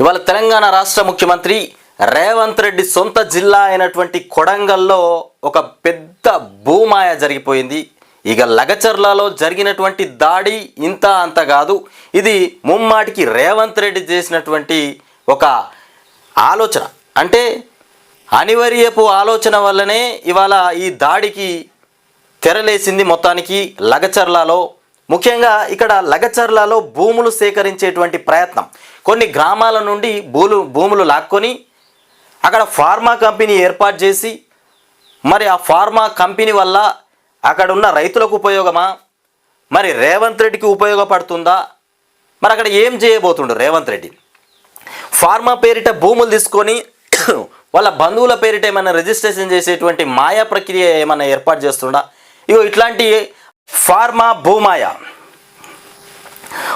ఇవాళ తెలంగాణ రాష్ట్ర ముఖ్యమంత్రి రేవంత్ రెడ్డి సొంత జిల్లా అయినటువంటి కొడంగల్లో ఒక పెద్ద భూమాయ జరిగిపోయింది. ఇక లగచర్లలో జరిగినటువంటి దాడి ఇంత అంత కాదు. ఇది ముమ్మాటికి రేవంత్ రెడ్డి చేసినటువంటి ఒక ఆలోచన. అంటే అనివార్యపు ఆలోచన వల్లనే ఇవాళ ఈ దాడికి తెరలేసింది మొత్తానికి లగచర్లలో. ముఖ్యంగా ఇక్కడ లగచర్లలో భూములు సేకరించేటువంటి ప్రయత్నం. కొన్ని గ్రామాల నుండి భూలు భూములు లాక్కొని అక్కడ ఫార్మా కంపెనీ ఏర్పాటు చేసి మరి ఆ ఫార్మా కంపెనీ వల్ల అక్కడ ఉన్న రైతులకు ఉపయోగమా? మరి రేవంత్ రెడ్డికి ఉపయోగపడుతుందా? మరి అక్కడ ఏం చేయబోతుండు రేవంత్ రెడ్డి? ఫార్మా పేరిట భూములు తీసుకొని వాళ్ళ బంధువుల పేరిట ఏమైనా రిజిస్ట్రేషన్ చేసేటువంటి మాయా ప్రక్రియ ఏమైనా ఏర్పాటు చేస్తుండా? ఇగో ఇట్లాంటి ఫార్మా భూమాయ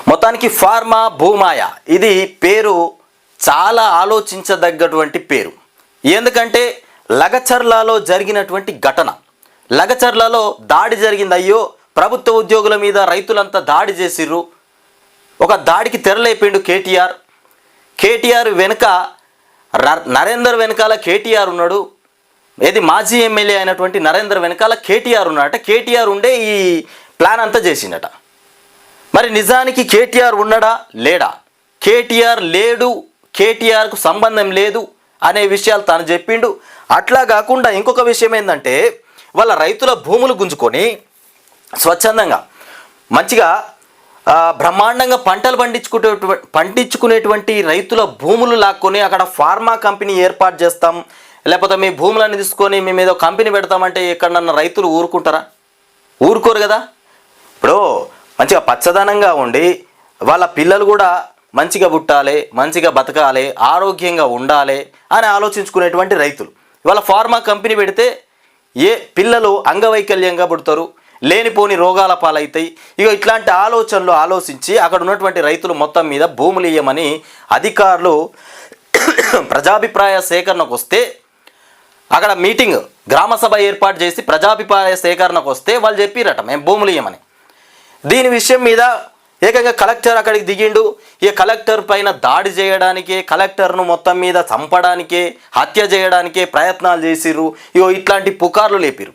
మొత్తానికి ఫార్మా భూమాయ. ఇది పేరు చాలా ఆలోచించదగ్గటువంటి పేరు. ఎందుకంటే లగచర్లలో జరిగినటువంటి ఘటన. లగచర్లలో దాడి జరిగింది. అయ్యో ప్రభుత్వ ఉద్యోగుల మీద రైతులంతా దాడి చేసిర్రు. ఒక దాడికి తెరలేపిండు కేటీఆర్. కేటీఆర్ వెనుక నరేందర్ వెనకాల కేటీఆర్ ఉన్నాడు. ఏది మాజీ ఎమ్మెల్యే అయినటువంటి నరేందర్ వెనకాల కేటీఆర్ ఉన్నాడట. కేటీఆర్ ఉండే ఈ ప్లాన్ అంతా చేసిండట. మరి నిజానికి కేటీఆర్ ఉన్నాడా? లేడా? కేటీఆర్ లేడు కేటీఆర్కు సంబంధం లేదు అనే విషయాలు తాను చెప్పిండు. అట్లా కాకుండా ఇంకొక విషయం ఏంటంటే వాళ్ళ రైతుల భూములు గుంజుకొని స్వచ్ఛందంగా మంచిగా బ్రహ్మాండంగా పంటలు పండించుకునే పండించుకునేటువంటి రైతుల భూములు లాక్కొని అక్కడ ఫార్మా కంపెనీ ఏర్పాటు చేస్తాం. లేకపోతే మీ భూములను తీసుకొని మేము ఏదో కంపెనీ పెడతామంటే ఎక్కడన్నా రైతులు ఊరుకుంటారా? ఊరుకోరు కదా? ఇప్పుడు మంచిగా పచ్చదనంగా ఉండి వాళ్ళ పిల్లలు కూడా మంచిగా పుట్టాలి మంచిగా బతకాలి ఆరోగ్యంగా ఉండాలి అని ఆలోచించుకునేటువంటి రైతులు. ఇవాళ ఫార్మా కంపెనీ పెడితే ఏ పిల్లలు అంగవైకల్యంగా పుడతారు లేనిపోని రోగాల పాలవుతాయి ఇక ఇట్లాంటి ఆలోచనలు ఆలోచించి అక్కడ ఉన్నటువంటి రైతులు మొత్తం మీద భూములు ఇయ్యమని అధికారులు ప్రజాభిప్రాయ సేకరణకు వస్తే అక్కడ మీటింగ్ గ్రామసభ ఏర్పాటు చేసి ప్రజాభిప్రాయ సేకరణకు వస్తే వాళ్ళు చెప్పిరట మేము భూములు ఇయ్యమని. దీని విషయం మీద ఏకంగా కలెక్టర్ అక్కడికి దిగిండు. ఈ కలెక్టర్ పైన దాడి చేయడానికే కలెక్టర్ను మొత్తం మీద చంపడానికే హత్య చేయడానికే ప్రయత్నాలు చేసిర్రు. ఇగో ఇట్లాంటి పుకార్లు లేపిరు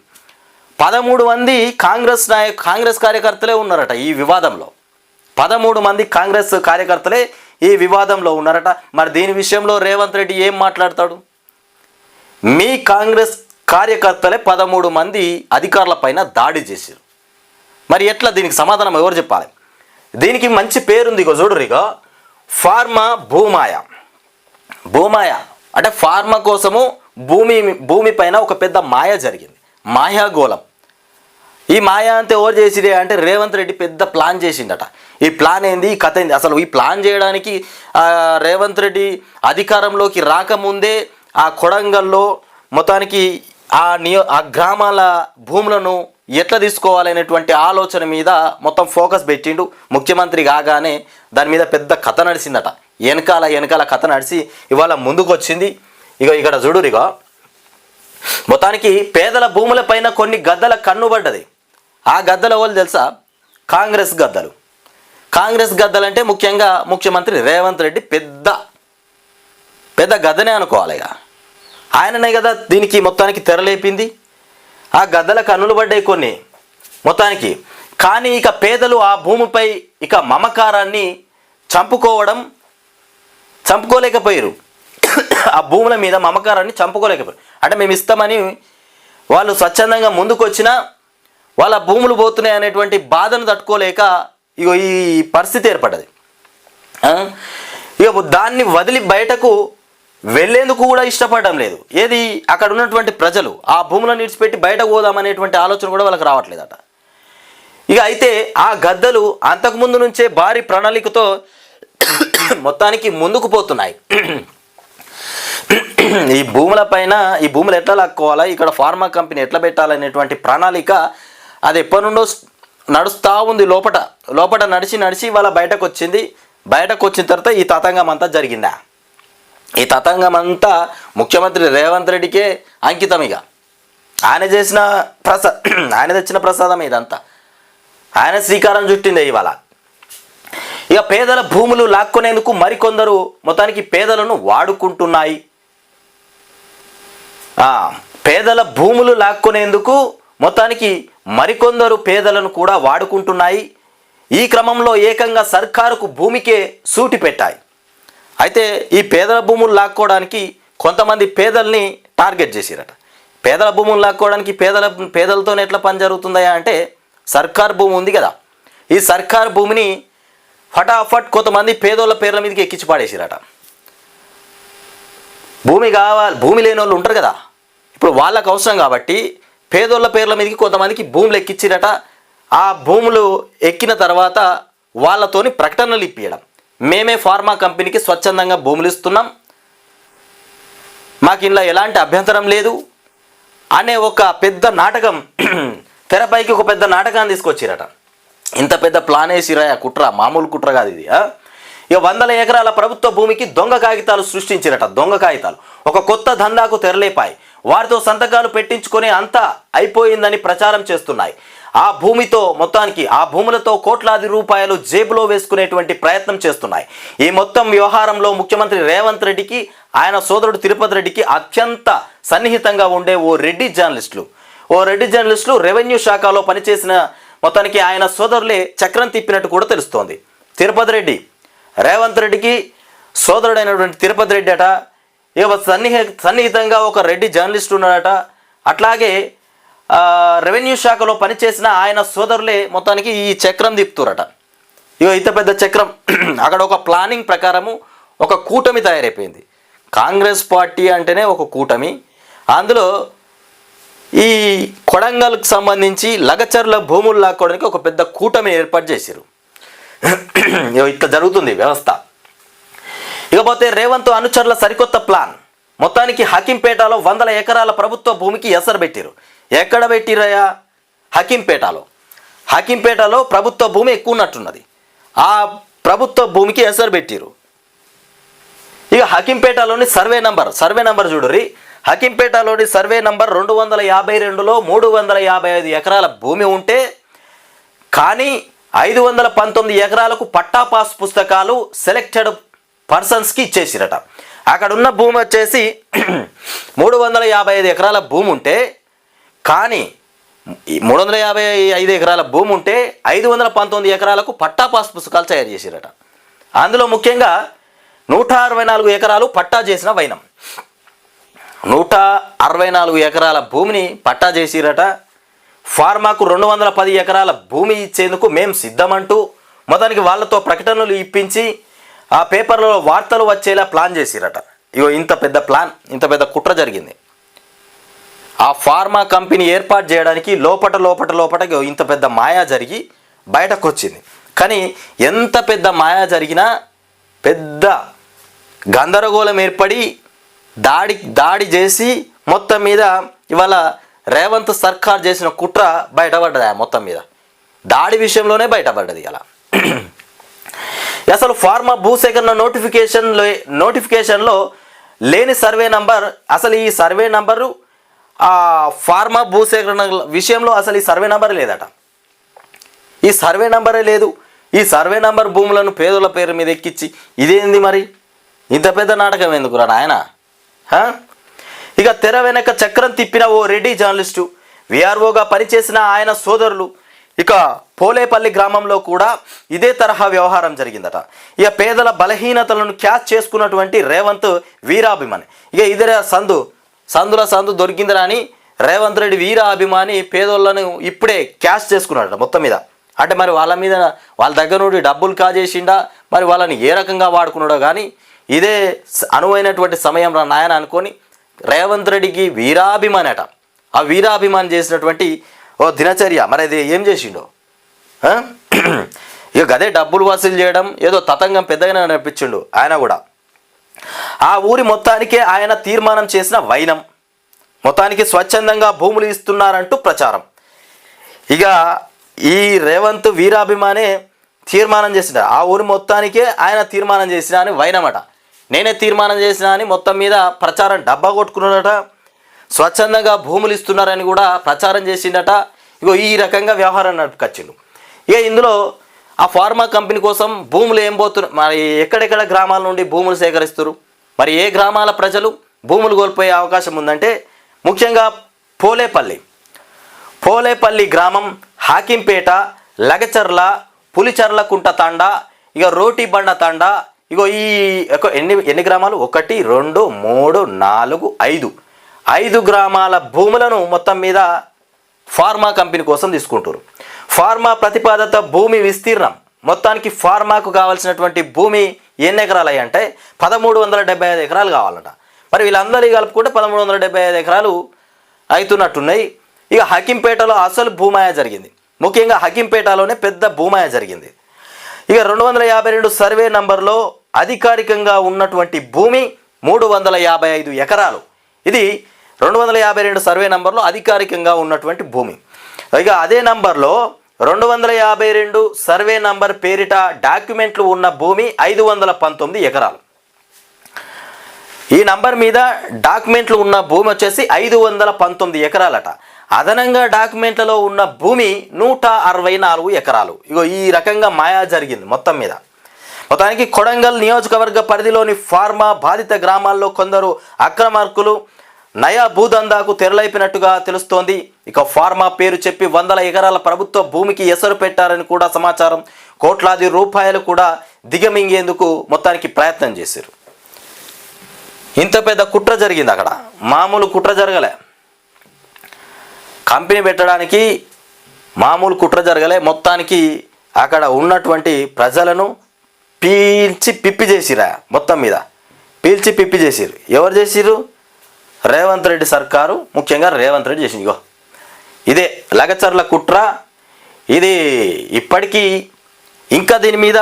పదమూడు మంది కాంగ్రెస్ నాయ కాంగ్రెస్ కార్యకర్తలే ఉన్నారట ఈ వివాదంలో. పదమూడు మంది కాంగ్రెస్ కార్యకర్తలే ఈ వివాదంలో ఉన్నారట. మరి దీని విషయంలో రేవంత్ రెడ్డి ఏం మాట్లాడతాడు? మీ కాంగ్రెస్ కార్యకర్తలే పదమూడు మంది అధికారుల పైన దాడి చేశారు మరి ఎట్లా దీనికి సమాధానం ఎవరు చెప్పాలి? దీనికి మంచి పేరుంది ఇగో చూడరు ఇగో. ఫార్మా భూమాయ. భూమాయ అంటే ఫార్మా కోసము భూమి భూమి పైన ఒక పెద్ద మాయ జరిగింది. మాయాగోళం. ఈ మాయా అంతే ఎవరు చేసిరే అంటే రేవంత్ రెడ్డి పెద్ద ప్లాన్ చేసిండట. ఈ ప్లాన్ ఏంది? ఈ కథ ఏంది? అసలు ఈ ప్లాన్ చేయడానికి రేవంత్ రెడ్డి అధికారంలోకి రాకముందే ఆ కొడంగల్లో మొత్తానికి ఆ నియో ఆ గ్రామాల భూములను ఎట్లా తీసుకోవాలనేటువంటి ఆలోచన మీద మొత్తం ఫోకస్ పెట్టిండు. ముఖ్యమంత్రి కాగానే దాని మీద పెద్ద కథ నడిచిందట వెనకాల వెనకాల కథ నడిచి ఇవాళ ముందుకు వచ్చింది ఇక ఇక్కడ చూడురిగా మొత్తానికి పేదల భూములపైన కొన్ని గద్దల కన్నుబడ్డది ఆ గద్దల వాళ్ళు తెలుసా? కాంగ్రెస్ గద్దలు. కాంగ్రెస్ గద్దలంటే ముఖ్యంగా ముఖ్యమంత్రి రేవంత్ రెడ్డి పెద్ద పెద్ద గద్దనే అనుకోవాలి ఇక ఆయననే కదా దీనికి మొత్తానికి తెరలేపింది. ఆ గద్దల కన్నులు పడ్డాయి కొన్ని. మొత్తానికి కానీ ఇక పేదలు ఆ భూమిపై ఇక మమకారాన్ని చంపుకోవడం చంపుకోలేకపోయారు ఆ భూముల మీద మమకారాన్ని చంపుకోలేకపోయారు అంటే మేము ఇస్తామని వాళ్ళు స్వచ్ఛందంగా ముందుకొచ్చినా వాళ్ళ భూములు పోతున్నాయి అనేటువంటి బాధను తట్టుకోలేక ఇగో ఈ పరిస్థితి ఏర్పడ్డది. ఇక దాన్ని వదిలి బయటకు వెళ్ళేందుకు కూడా ఇష్టపడడం లేదు. ఏది అక్కడ ఉన్నటువంటి ప్రజలు ఆ భూములను విడిచిపెట్టి బయటకు పోదామనేటువంటి ఆలోచన కూడా వాళ్ళకి రావట్లేదట. ఇక అయితే ఆ గద్దలు అంతకుముందు నుంచే భారీ ప్రణాళికతో మొత్తానికి ముందుకు పోతున్నాయి. ఈ భూముల పైన ఈ భూములు ఎట్లా లాక్కోవాలా ఇక్కడ ఫార్మా కంపెనీ ఎట్లా పెట్టాలనేటువంటి ప్రణాళిక అది ఎప్పటి నుండో నడుస్తూ ఉంది లోపట. లోపట నడిచి నడిచి వాళ్ళ బయటకు వచ్చింది బయటకు వచ్చిన తర్వాత ఈ తతంగం అంతా జరిగిందా? ఈ తతంగం అంతా ముఖ్యమంత్రి రేవంత్ రెడ్డికే అంకితం ఇక ఆయన చేసిన ప్రసా ఆయన తెచ్చిన ప్రసాదం ఇదంతా. ఆయన శ్రీకారం చుట్టింది ఇవాళ. ఇక పేదల భూములు లాక్కునేందుకు మరికొందరు మొత్తానికి పేదలను వాడుకుంటున్నాయి. పేదల భూములు లాక్కునేందుకు మొత్తానికి మరికొందరు పేదలను కూడా వాడుకుంటున్నాయి. ఈ క్రమంలో ఏకంగా సర్కారుకు భూమికే సూటి పెట్టాయి అయితే ఈ పేదల భూములు లాక్కోవడానికి కొంతమంది పేదల్ని టార్గెట్ చేసిరట. పేదల భూములు లాక్కోవడానికి పేదల పేదలతోనే ఎట్లా పని జరుగుతుందా అంటే సర్కార్ భూమి ఉంది కదా. ఈ సర్కార్ భూమిని ఫటాఫట్ కొంతమంది పేదోళ్ళ పేర్ల మీదకి ఎక్కించి పాడేసిరట. భూమి కావాలి భూమి లేని వాళ్ళు ఉంటారు కదా. ఇప్పుడు వాళ్ళకు అవసరం కాబట్టి పేదోళ్ళ పేర్ల మీదకి కొంతమందికి భూములు ఎక్కించిరట. ఆ భూములు ఎక్కిన తర్వాత వాళ్ళతోని ప్రకటనలు ఇప్పించడం మేమే ఫార్మా కంపెనీకి స్వచ్ఛందంగా భూములు ఇస్తున్నాం. మాకు ఇంట్లో ఎలాంటి అభ్యంతరం లేదు. అనే ఒక పెద్ద నాటకం తెరపైకి ఒక పెద్ద నాటకాన్ని తీసుకొచ్చిరట. ఇంత పెద్ద ప్లాన్ వేసిరా కుట్ర? మామూలు కుట్ర కాదు ఇది ఇక వందల ఎకరాల ప్రభుత్వ భూమికి దొంగ కాగితాలు సృష్టించిరట దొంగ కాగితాలు. ఒక కొత్త దందాకు తెరలేపాయి. వారితో సంతకాలు పెట్టించుకునే అంతా అయిపోయిందని ప్రచారం చేస్తున్నాయి. ఆ భూమితో మొత్తానికి ఆ భూములతో కోట్లాది రూపాయలు జేబులో వేసుకునేటువంటి ప్రయత్నం చేస్తున్నాయి. ఈ మొత్తం వ్యవహారంలో ముఖ్యమంత్రి రేవంత్ రెడ్డికి ఆయన సోదరుడు తిరుపతి రెడ్డికి అత్యంత సన్నిహితంగా ఉండే ఓ రెడ్డి జర్నలిస్టులు. ఓ రెడ్డి జర్నలిస్టులు రెవెన్యూ శాఖలో పనిచేసిన మొత్తానికి ఆయన సోదరులే చక్రం తిప్పినట్టు కూడా తెలుస్తోంది. తిరుపతి రెడ్డి రేవంత్ రెడ్డికి సోదరుడైనటువంటి తిరుపతి రెడ్డి అట ఇక సన్నిహి సన్నిహితంగా ఒక రెడ్డి జర్నలిస్ట్ ఉన్నాడట. అట్లాగే రెవెన్యూ శాఖలో పనిచేసిన ఆయన సోదరులే మొత్తానికి ఈ చక్రం తిప్పుతురట. ఇగో ఇంత పెద్ద చక్రం అక్కడ ఒక ప్లానింగ్ ప్రకారము ఒక కూటమి తయారైపోయింది. కాంగ్రెస్ పార్టీ అంటేనే ఒక కూటమి. అందులో ఈ కొడంగల్కి సంబంధించి లగచర్ల భూములు లాక్కోవడానికి ఒక పెద్ద కూటమి ఏర్పాటు చేశారు ఇగో ఇట్లా జరుగుతుంది వ్యవస్థ. ఇకపోతే రేవంత్ అనుచరుల సరికొత్త ప్లాన్. మొత్తానికి హకీంపేటలో వందల ఎకరాల ప్రభుత్వ భూమికి ఎసరు పెట్టారు ఎక్కడ పెట్టిరయ్యా హకీంపేటలో. హకీంపేటలో ప్రభుత్వ భూమి ఎక్కువ ఉన్నట్టున్నది ఆ ప్రభుత్వ భూమికి ఎసరు పెట్టిరు ఇక హకీంపేటలోని సర్వే నంబర్ సర్వే నంబర్ చూడరి హకీంపేటలోని సర్వే నంబర్ రెండు వందల యాభై రెండులో మూడు వందల యాభై ఐదు ఎకరాల భూమి ఉంటే కానీ ఐదు వందల పంతొమ్మిది ఎకరాలకు పట్టా పాస్ పుస్తకాలు సెలెక్టెడ్ పర్సన్స్కి ఇచ్చేసిరట. అక్కడ ఉన్న భూమి వచ్చేసి మూడు వందల యాభై ఐదు ఎకరాల భూమి ఉంటే కానీ ఈ మూడు వందల యాభై ఐదు ఎకరాల భూమి ఉంటే ఐదు వందల పంతొమ్మిది ఎకరాలకు పట్టా పాస్ పుస్తకాలు తయారు చేసిరట. అందులో ముఖ్యంగా నూట అరవై నాలుగు ఎకరాలు పట్టా చేసిన వైనం. నూట అరవై నాలుగు ఎకరాల భూమిని పట్టా చేసిరట. ఫార్మాకు రెండు వందల పది ఎకరాల భూమి ఇచ్చేందుకు మేము సిద్ధమంటూ మొత్తానికి వాళ్ళతో ప్రకటనలు ఇప్పించి ఆ పేపర్లో వార్తలు వచ్చేలా ప్లాన్ చేసిరట. ఇగో ఇంత పెద్ద ప్లాన్ ఇంత పెద్ద కుట్ర జరిగింది. ఆ ఫార్మా కంపెనీ ఏర్పాటు చేయడానికి లోపట లోపట లోపట ఇంత పెద్ద మాయా జరిగి బయటకు వచ్చింది కానీ ఎంత పెద్ద మాయా జరిగినా పెద్ద గందరగోళం ఏర్పడి దాడి దాడి చేసి మొత్తం మీద ఇవాళ రేవంత్ సర్కార్ చేసిన కుట్ర బయటపడ్డది ఆ మొత్తం మీద. దాడి విషయంలోనే బయటపడ్డది అలా అసలు ఫార్మా భూసేకరణ నోటిఫికేషన్లో నోటిఫికేషన్లో లేని సర్వే నంబర్ అసలు ఈ సర్వే నంబరు ఆ ఫార్మా భూసేకరణ విషయంలో అసలు ఈ సర్వే నెంబర్ లేదట. ఈ సర్వే నెంబరే లేదు. ఈ సర్వే నెంబర్ భూములను పేదల పేరు మీద ఎక్కించి ఇదేంది మరి? ఇంత పెద్ద నాటకం ఎందుకురా నాయన? ఆయన ఇక తెర వెనక చక్రం తిప్పిన ఓ రెడ్డి జర్నలిస్టు విఆర్ఓగా పనిచేసిన ఆయన సోదరులు ఇక పోలేపల్లి గ్రామంలో కూడా ఇదే తరహా వ్యవహారం జరిగిందట. ఇక పేదల బలహీనతలను క్యాచ్ చేసుకున్నటువంటి రేవంత్ వీరాభిమాని. ఇక ఇదే సందు సందుల సందు దొరికిందిరా అని రేవంత్ రెడ్డి వీర అభిమాని పేదోళ్ళను ఇప్పుడే క్యాష్ చేసుకున్నాడట మొత్తం మీద. అంటే మరి వాళ్ళ మీద వాళ్ళ దగ్గర నుండి డబ్బులు కాజేసిండా మరి వాళ్ళని ఏ రకంగా వాడుకున్నాడో కానీ ఇదే అనువైనటువంటి సమయం రా నాయన అనుకొని రేవంత్ రెడ్డికి వీరాభిమాని అట. ఆ వీరాభిమాని చేసినటువంటి ఓ దినచర్య మరి అది ఏం చేసిండో? ఇక గదే డబ్బులు వసూలు చేయడం ఏదో తతంగం పెద్దగానే అనిపించిండు ఆయన కూడా. ఆ ఊరి మొత్తానికే ఆయన తీర్మానం చేసిన వైనం. మొత్తానికి స్వచ్ఛందంగా భూములు ఇస్తున్నారంటూ ప్రచారం. ఇక ఈ రేవంత్ వీరాభిమానే తీర్మానం చేసిన ఆ ఊరి మొత్తానికే ఆయన తీర్మానం చేసిన అని వైనమట. నేనే తీర్మానం చేసిన అని మొత్తం మీద ప్రచారం డబ్బా కొట్టుకున్నాడట. స్వచ్ఛందంగా భూములు ఇస్తున్నారని కూడా ప్రచారం చేసిండట. ఇగో ఈ రకంగా వ్యవహారం నడుపుకొచ్చిండు. ఇక ఇందులో ఆ ఫార్మా కంపెనీ కోసం భూములు ఏం పోతున్నారు మరి ఎక్కడెక్కడ గ్రామాల నుండి భూములు సేకరిస్తారు మరి ఏ గ్రామాల ప్రజలు భూములు కోల్పోయే అవకాశం ఉందంటే ముఖ్యంగా పోలేపల్లి. పోలేపల్లి గ్రామం హాకింపేట లగచర్ల పులిచర్లకుంట తాండా ఇక రోటి బండ తాండా ఇగో ఈ ఒక ఎన్ని ఎన్ని గ్రామాలు? ఒకటి రెండు మూడు నాలుగు ఐదు. ఐదు గ్రామాల భూములను మొత్తం మీద ఫార్మా కంపెనీ కోసం తీసుకుంటారు ఫార్మా ప్రతిపాదత భూమి విస్తీర్ణం. మొత్తానికి ఫార్మాకు కావాల్సినటువంటి భూమి ఎన్ని ఎకరాలు అంటే పదమూడు వందల డెబ్బై ఐదు ఎకరాలు కావాలట. మరి వీళ్ళందరినీ కలుపుకుంటే పదమూడు వందల డెబ్బై ఐదు ఎకరాలు అవుతున్నట్టున్నాయి. ఇక హకింపేటలో అసలు భూమాయ జరిగింది. ముఖ్యంగా హకింపేటలోనే పెద్ద భూమాయ జరిగింది. ఇక రెండు వందల యాభై రెండు సర్వే నంబర్లో అధికారికంగా ఉన్నటువంటి భూమి మూడు వందల యాభై ఐదు ఎకరాలు. ఇది రెండు వందల యాభై రెండు సర్వే నంబర్లో అధికారికంగా ఉన్నటువంటి భూమి. ఇక అదే నంబర్లో రెండు వందల యాభై రెండు సర్వే నంబర్ పేరిట డాక్యుమెంట్లు ఉన్న భూమి ఐదు వందల పంతొమ్మిది ఎకరాలు. ఈ నంబర్ మీద డాక్యుమెంట్లు ఉన్న భూమి వచ్చేసి ఐదు వందల పంతొమ్మిది ఎకరాలట. అదనంగా డాక్యుమెంట్లలో ఉన్న భూమి నూట అరవై నాలుగు ఎకరాలు. ఇగో ఈ రకంగా మాయా జరిగింది మొత్తం మీద. మొత్తానికి కొడంగల్ నియోజకవర్గ పరిధిలోని ఫార్మా బాధిత గ్రామాల్లో కొందరు అక్రమార్కులు నయా భూదందాకు తెరలైపినట్టుగా తెలుస్తోంది. ఇక ఫార్మా పేరు చెప్పి వందల ఎకరాల ప్రభుత్వ భూమికి ఎసరు పెట్టారని కూడా సమాచారం. కోట్లాది రూపాయలు కూడా దిగమింగేందుకు మొత్తానికి ప్రయత్నం చేశారు. ఇంత పెద్ద కుట్ర జరిగింది అక్కడ. మామూలు కుట్ర జరగలే. కంపెనీ పెట్టడానికి మామూలు కుట్ర జరగలే. మొత్తానికి అక్కడ ఉన్నటువంటి ప్రజలను పీల్చి పిప్పి చేసిరా మొత్తం మీద. పీల్చి పిప్పి చేసిరు. ఎవరు చేసిరు? రేవంత్ రెడ్డి సర్కారు. ముఖ్యంగా రేవంత్ రెడ్డి చేసింది. ఇగో. ఇదే లగచర్ల కుట్ర. ఇది ఇప్పటికీ ఇంకా దీని మీద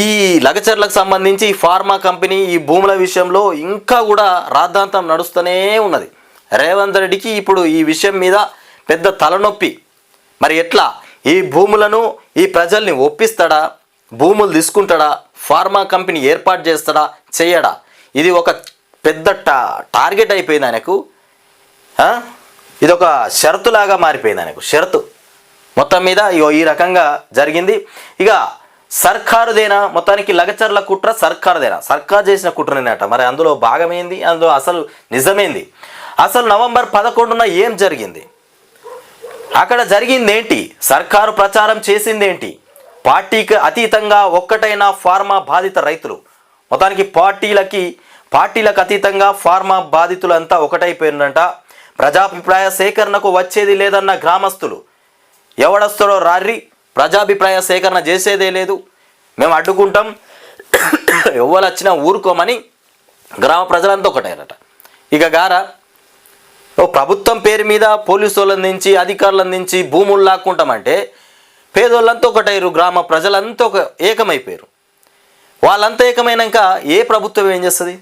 ఈ లగచర్లకు సంబంధించి ఫార్మా కంపెనీ ఈ భూముల విషయంలో ఇంకా కూడా రాద్ధాంతం నడుస్తూనే ఉన్నది. రేవంత్ రెడ్డికి ఇప్పుడు ఈ విషయం మీద పెద్ద తలనొప్పి. మరి ఎట్లా? ఈ భూములను ఈ ప్రజల్ని ఒప్పిస్తాడా? భూములు తీసుకుంటాడా? ఫార్మా కంపెనీ ఏర్పాటు చేస్తాడా? చేయడా? ఇది ఒక పెద్ద టా టార్గెట్ అయిపోయింది ఆయనకు. ఇది ఒక షరతులాగా మారిపోయింది ఆయనకు షరతు. మొత్తం మీద ఈ రకంగా జరిగింది. ఇక సర్కారుదేనా? మొత్తానికి లగచర్ల కుట్ర సర్కారుదేనా? సర్కార్ చేసిన కుట్రనేనట. మరి అందులో భాగమేంది? అందులో అసలు నిజమేంది? అసలు నవంబర్ పదకొండున ఏం జరిగింది? అక్కడ జరిగింది ఏంటి సర్కారు ప్రచారం చేసింది ఏంటి పార్టీకి అతీతంగా ఒక్కటైన ఫార్మా బాధిత రైతులు. మొత్తానికి పార్టీలకి పార్టీలకు అతీతంగా ఫార్మా బాధితులంతా ఒకటైపోయిందంట ప్రజాభిప్రాయ సేకరణకు వచ్చేది లేదన్న గ్రామస్తులు. ఎవడొస్తాడో రారి ప్రజాభిప్రాయ సేకరణ చేసేదే లేదు. మేము అడ్డుకుంటాం ఎవరు వచ్చినా ఊరుకోమని గ్రామ ప్రజలంతా ఒకటేనట ఇక గారా ఓ ప్రభుత్వం పేరు మీద పోలీసు వాళ్ళ నుంచి అధికారుల నుంచి భూములు లాక్కుంటామంటే పేదోళ్ళంతా ఒకటైరు గ్రామ ప్రజలంతా ఒక ఏకమైపోయారు. వాళ్ళంతా ఏకమైనాక ఏ ప్రభుత్వం ఏం చేస్తుంది?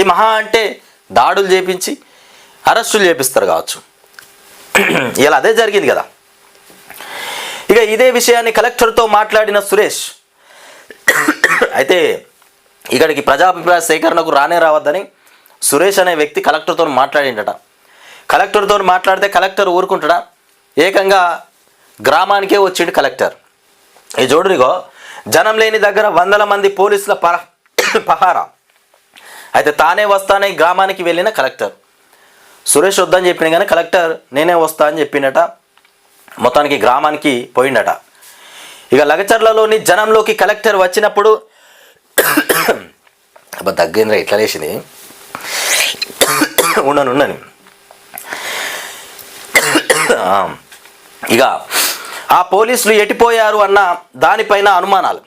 ఈ మహా అంటే దాడులు చేపించి అరెస్టులు చేపిస్తారు కావచ్చు. ఇలా అదే జరిగింది కదా. ఇక ఇదే విషయాన్ని కలెక్టర్తో మాట్లాడిన సురేష్ అయితే ఇక్కడికి ప్రజాభిప్రాయ సేకరణకు రానే రావద్దని సురేష్ అనే వ్యక్తి కలెక్టర్తో మాట్లాడిండట. కలెక్టర్తో మాట్లాడితే కలెక్టర్ ఊరుకుంటాడా? ఏకంగా గ్రామానికే వచ్చిండు కలెక్టర్. ఈ చూడురిగో జనం లేని దగ్గర వందల మంది పోలీసుల పర పహారా. అయితే తానే వస్తానే గ్రామానికి వెళ్ళిన కలెక్టర్. సురేష్ వద్దని చెప్పిన కానీ కలెక్టర్ నేనే వస్తా అని చెప్పిండట మొత్తానికి గ్రామానికి పోయిండట. ఇక లగచర్లలోని జనంలోకి కలెక్టర్ వచ్చినప్పుడు అబ్బా దగ్గర ఇట్లా లేచింది. ఉండను ఉండను. ఇక ఆ పోలీసులు ఎటిపోయారు అన్న దానిపైన అనుమానాలు.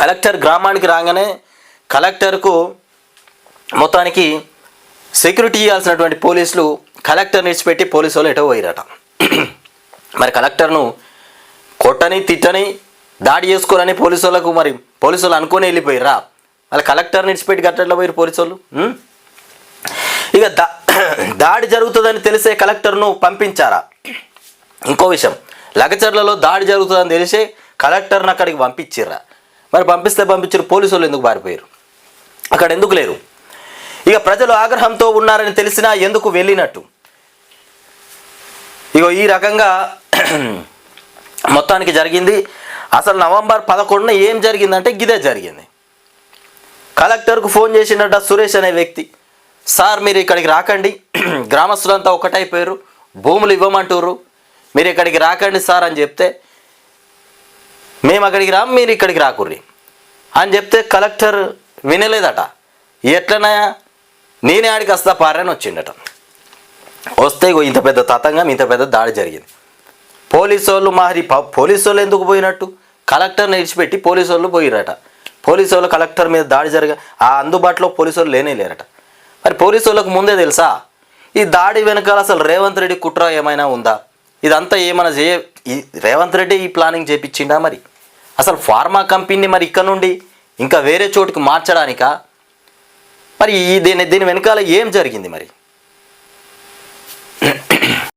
కలెక్టర్ గ్రామానికి రాగానే కలెక్టర్కు మొత్తానికి సెక్యూరిటీ ఇవ్వాల్సినటువంటి పోలీసులు కలెక్టర్ ఇచ్చిపెట్టి పోలీసు వాళ్ళు ఎటో పోయిరట. మరి కలెక్టర్ను కొట్టని తిట్టని దాడి చేసుకోరని పోలీసు వాళ్ళకు మరి పోలీసు వాళ్ళు అనుకొని వెళ్ళిపోయిర్రా. మళ్ళీ కలెక్టర్ ఇచ్చిపెట్టి గట్టట్లో పోయారు పోలీసు వాళ్ళు? ఇక దా దాడి జరుగుతుందని తెలిసే కలెక్టర్ను పంపించారా? ఇంకో విషయం. లగచర్లలో దాడి జరుగుతుందని తెలిసే కలెక్టర్ని అక్కడికి పంపించిర్రా. మరి పంపిస్తే పంపించారు పోలీసు వాళ్ళు ఎందుకు పారిపోయారు అక్కడ ఎందుకు లేరు? ఇక ప్రజలు ఆగ్రహంతో ఉన్నారని తెలిసినా ఎందుకు వెళ్ళినట్టు? ఇగో ఈ రకంగా మొత్తానికి జరిగింది. అసలు నవంబర్ పదకొండున ఏం జరిగిందంటే గిదే జరిగింది. కలెక్టర్కు ఫోన్ చేసిండట సురేష్ అనే వ్యక్తి. సార్ మీరు ఇక్కడికి రాకండి. గ్రామస్తులంతా ఒకటైపోయారు భూములు ఇవ్వమంటారు మీరు ఇక్కడికి రాకండి సార్ అని చెప్తే మేము అక్కడికి రాము మీరు ఇక్కడికి రాకుర్రి అని చెప్తే కలెక్టర్ వినలేదట. ఎట్లనయా నేనే ఆడికి వస్తా పారని వచ్చిండట. వస్తే ఇంత పెద్ద తతంగం ఇంత పెద్ద దాడి జరిగింది. పోలీసు వాళ్ళు మరి పోలీసు వాళ్ళు ఎందుకు పోయినట్టు? కలెక్టర్ని విడిచిపెట్టి పోలీసు వాళ్ళు పోయిరట పోలీసు వాళ్ళు కలెక్టర్ మీద దాడి జరగ ఆ అందుబాటులో పోలీసు వాళ్ళు లేనే లేరట. మరి పోలీసు వాళ్ళకు ముందే తెలుసా? ఈ దాడి వెనకాల అసలు రేవంత్ రెడ్డి కుట్ర ఏమైనా ఉందా? ఇదంతా ఏమైనా చేయ ఈ రేవంత్ రెడ్డి ఈ ప్లానింగ్ చేపించిండా మరి? అసలు ఫార్మా కంపెనీని మరి ఇక్కడ నుండి ఇంకా వేరే చోటుకి మార్చడానికా? మరి దీని దీని వెనకాల ఏం జరిగింది మరి?